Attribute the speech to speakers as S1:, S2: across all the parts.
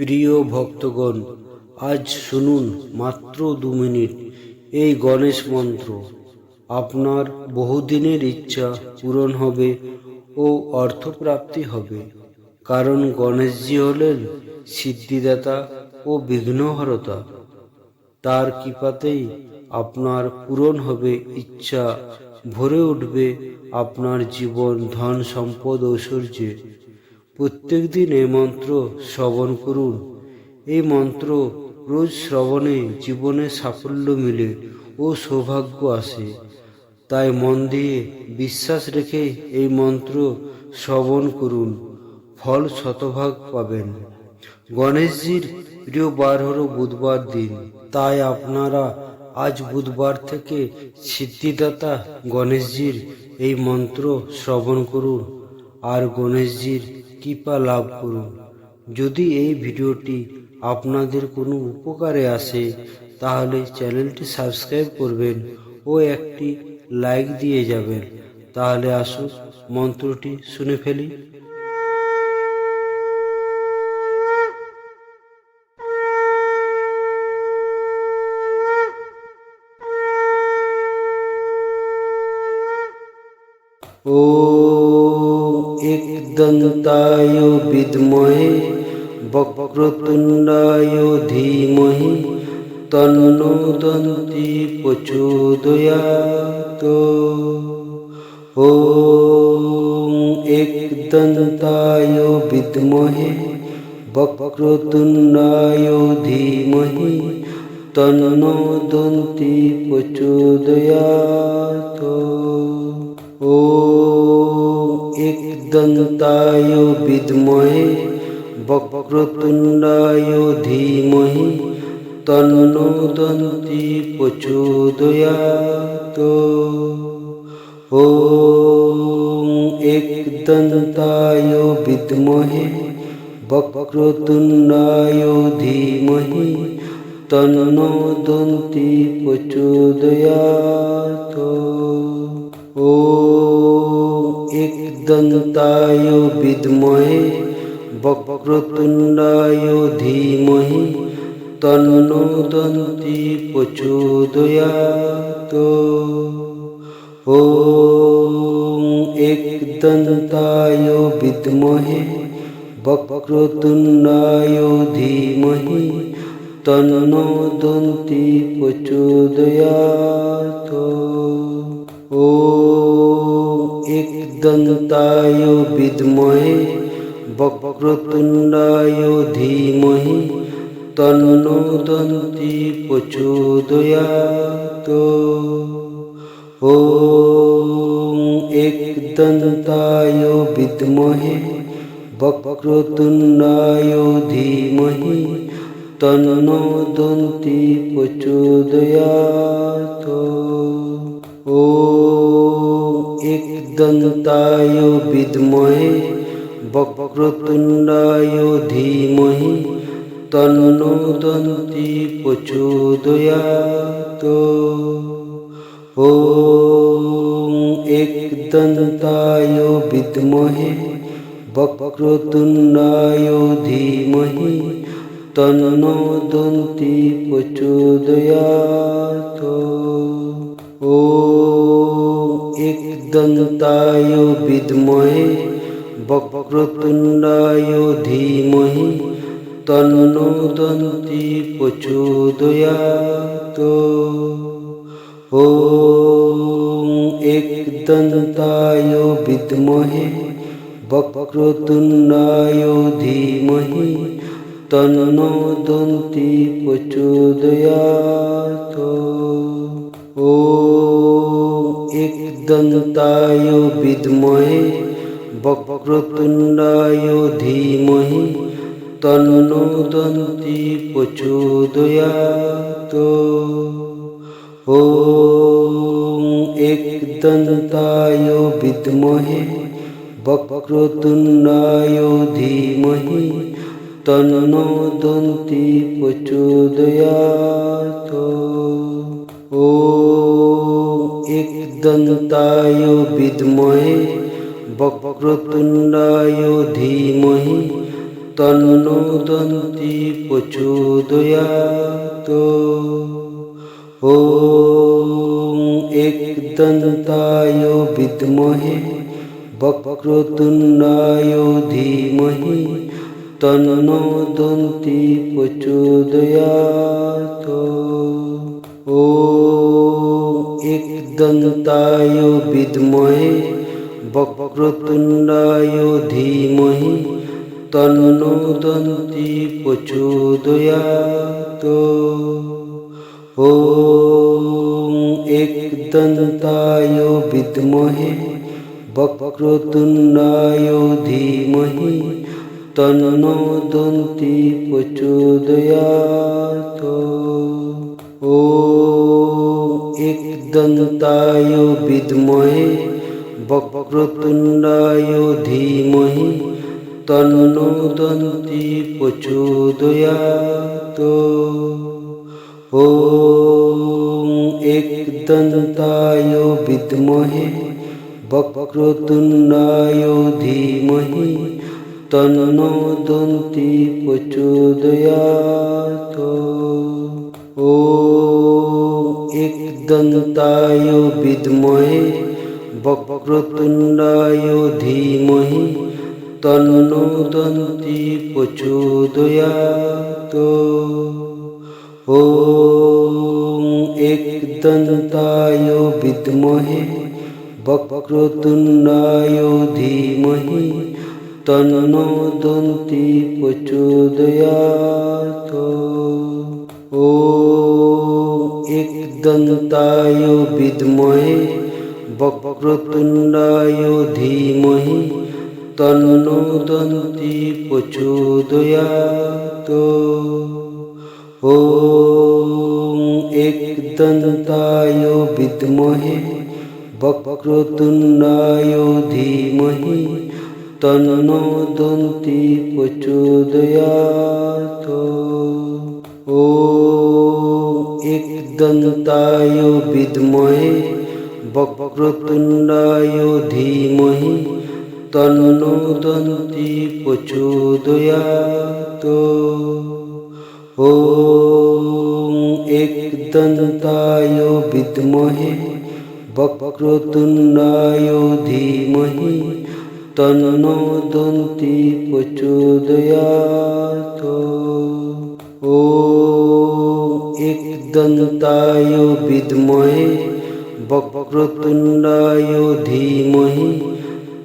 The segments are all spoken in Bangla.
S1: প্রিয় ভক্তগণ, আজ শুনুন মাত্র দু মিনিট এই গণেশ মন্ত্র। আপনার বহুদিনের ইচ্ছা পূরণ হবে ও অর্থপ্রাপ্তি হবে। কারণ গণেশজি হলেন সিদ্ধিদাতা ও বিঘ্নহরতা। তার কৃপাতেই আপনার পূরণ হবে ইচ্ছা। ভরে উঠবে আপনার জীবন ধন সম্পদ ঐশ্বর্যে প্রত্যেক দিন এই মন্ত্র শ্রবণ করুন। এই মন্ত্র রোজ শ্রবণে জীবনে সাফল্য মিলে ও সৌভাগ্য আসে। তাই মন দিয়ে বিশ্বাস রেখে এই মন্ত্র শ্রবণ করুন। ফল শতভাগ পাবেন। গণেশজির প্রিয় বার হলো বুধবার দিন। তাই আপনারা আজ বুধবার থেকে সিদ্ধিদাতা গণেশজির এই মন্ত্র শ্রবণ করুন। আর গণেশজির কৃপা লাভ করুন। যদি এই ভিডিওটি আপনাদের কোনো উপকারে আসে, তাহলে চ্যানেলটি সাবস্ক্রাইব করবেন ও একটি লাইক দিয়ে যাবেন। তাহলে আসুন মন্ত্রটি শুনে ফেলি। ॐ দন্তায় বিদ্মহে, বক্রতুণ্ডায় ধীমহি তন্ন দন্তি প্রচোদয়াত। ওম একদন্তায় বিদ্মহে, বক্রতুণ্ডায় ধীমহি তন্ন দন্তি প্রচোদয়াত। ওম দন্তায় বিদ্মহে, বক্রতুণ্ডায় ধীমহি তন্নো দন্তি প্রচোদয়াত। ওম একদন্তায় বিদ্মহে, বক্রতুণ্ডায় ধীমহি তন্নো দন্তি প্রচোদয়াত। ওম দন্তায় বিদ্মহে, বক্রতুণ্ডায় ধীমহি তন্ন দন্তি প্রচোদয়াত। ওম একদন্তায় বিদ্মহে, বক্রতুণ্ডায় ধীমহি তন্ন দন্তি প্রচোদয়াত। एकदन्ताय विद्महे वक्रतुण्डाय धीमहि तन्नो दन्ति प्रचोदयात् ॐ एकदन्ताय विद्महे वक्रतुण्डाय धीमहि तन्नो दन्ति प्रचोदयात् উদ্দন্তায় বিদ্মহে বক্রতুণ্ডায় ধীমহি তন্নদন্তি প্রচোদয়াত। ও একদন্তায় বিদ্মহে বক্রতুণ্ডায় ধীমহি তন্নদন্তি প্রচোদয়াত। एकदन्ताय विद्महे वक्रतुण्डाय धीमहि तन्नो दन्ति प्रचोदयात् ॐ एकदन्ताय विद्महे वक्रतुण्डाय धीमहि तन्नो दन्ति प्रचोदयात् ॐ एकदन्ताय विद्महे वक्रतुण्डाय धीमहि तन्नो दन्ति प्रचोदयात् ॐ एकदन्ताय विद्महे वक्रतुण्डाय धीमहि तन्नो दन्ति प्रचोदयात् ॐ एकदन्ताय विद्महे वक्रतुण्डाय धीमहि তন্নো দন্তি প্রচোদয়াত ॐ एकदन्ताय विद्महे वक्रतुण्डाय धीमहि तन्नो दन्ति प्रचोदयात् ॐ एकदन्ताय विद्महे वक्रतुण्डाय धीमहि तन्नो दन्ति प्रचोदयात् ॐ एकदन्ताय विद्महे वक्रतुण्डाय धीमहि तन्नो दन्ति प्रचोदयात् ॐ एकदन्ताय विद्महे वक्रतुण्डाय धीमहि तन्नो दन्ति प्रचोदयात् ॐ एकदन्ताय विद्महे वक्रतुण्डाय धीमहि तन्नो दन्ति प्रचोदयात् ॐ एकदन्ताय विद्महे वक्रतुण्डाय धीमहि तन्नो दन्ति प्रचोदयात् ॐ एकदन्ताय विद्महे वक्रतुण्डाय धीमहि तन्नो दन्ति प्रचोदयात् ॐ एकदन्ताय विद्महे वक्रतुण्डाय धीमहि तन्नो दन्ति प्रचोदयात् ॐ एकदन्ताय विद्महे वक्रतुण्डाय धीमहि तन्नो दन्ति प्रचोदयात् एकदन्ताय विद्महे वक्रतुण्डाय धीमहि तन्नो दन्ति प्रचोदयात् ॐ एकदन्ताय विद्महे वक्रतुण्डाय धीमहि तन्नो दन्ति प्रचोदयात् एकदन्ताय विद्महे वक्रतुण्डाय धीमहि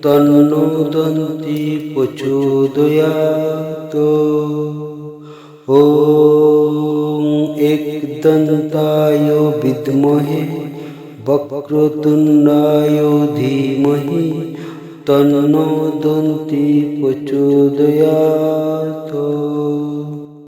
S1: तन्नो दन्ति प्रचोदयात् ॐ एकदन्ताय विद्महे वक्रतुण्डाय धीमहि तन्नो दन्ति प्रचोदयात्